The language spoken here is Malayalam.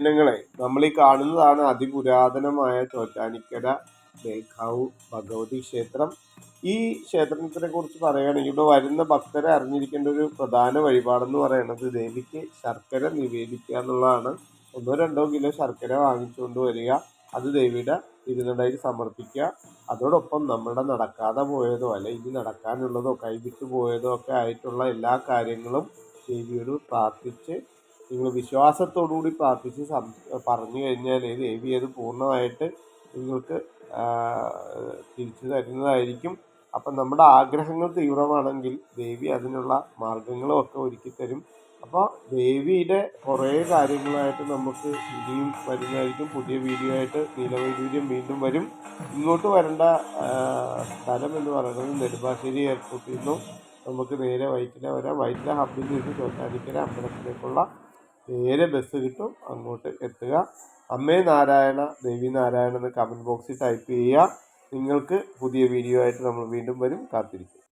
ജനങ്ങളെ നമ്മൾ ഈ കാണുന്നതാണ് അതിപുരാതനമായ ചോറ്റാനിക്കര ബേഖാവു ഭഗവതി ക്ഷേത്രം. ഈ ക്ഷേത്രത്തിനെ കുറിച്ച് പറയുകയാണെങ്കിൽ ഇവിടെ വരുന്ന ഭക്തരെ അറിഞ്ഞിരിക്കേണ്ട ഒരു പ്രധാന വഴിപാടെന്ന് പറയുന്നത് ദേവിക്ക് ശർക്കര നിവേദിക്കുക എന്നുള്ളതാണ്. ഒന്നോ രണ്ടോ കിലോ ശർക്കര വാങ്ങിച്ചുകൊണ്ട് വരിക അത് ദേവിയുടെ തിരുനടയിൽ സമർപ്പിക്കുക. അതോടൊപ്പം നമ്മുടെ നടക്കാതെ പോയതോ അല്ലെ ഇനി നടക്കാനുള്ളതോ കൈവിട്ടു പോയതോ ഒക്കെ ആയിട്ടുള്ള എല്ലാ കാര്യങ്ങളും ദേവിയോട് പ്രാർത്ഥിച്ച് നിങ്ങൾ വിശ്വാസത്തോടുകൂടി പ്രാർത്ഥിച്ച് പറഞ്ഞു കഴിഞ്ഞാൽ ദേവി അത് പൂർണമായിട്ട് നിങ്ങൾക്ക് തിരിച്ചു തരുന്നതായിരിക്കും. അപ്പം നമ്മുടെ ആഗ്രഹങ്ങൾ തീവ്രമാണെങ്കിൽ ദേവി അതിനുള്ള മാർഗങ്ങളും ഒക്കെ ഒരുക്കി തരും. അപ്പോൾ ദേവിയുടെ കുറേ കാര്യങ്ങളായിട്ട് നമുക്ക് ഇനിയും വരുന്നതായിരിക്കും. പുതിയ വീഡിയോ ആയിട്ട് നീലവൈദൂര്യം വീണ്ടും വരും. ഇങ്ങോട്ട് വരേണ്ട സ്ഥലം എന്ന് പറയുന്നത് നെടുമ്പാശ്ശേരി എയർപോർട്ടിൽ നിന്നും നമുക്ക് നേരെ വൈറ്റില വരാം. വൈറ്റില ഹബ്ബിൽ നിന്ന് ചോറ്റാനിക്കര അമ്പലത്തിലേക്കുള്ള നേരെ ബസ് കിട്ടും. അങ്ങോട്ട് എത്തുക. അമ്മേ നാരായണ ദേവി നാരായണ എന്ന് കമന്റ് ബോക്സിൽ ടൈപ്പ് ചെയ്യുക. നിങ്ങൾക്ക് പുതിയ വീഡിയോ ആയിട്ട് നമ്മൾ വീണ്ടും വരും. കാത്തിരിക്കും.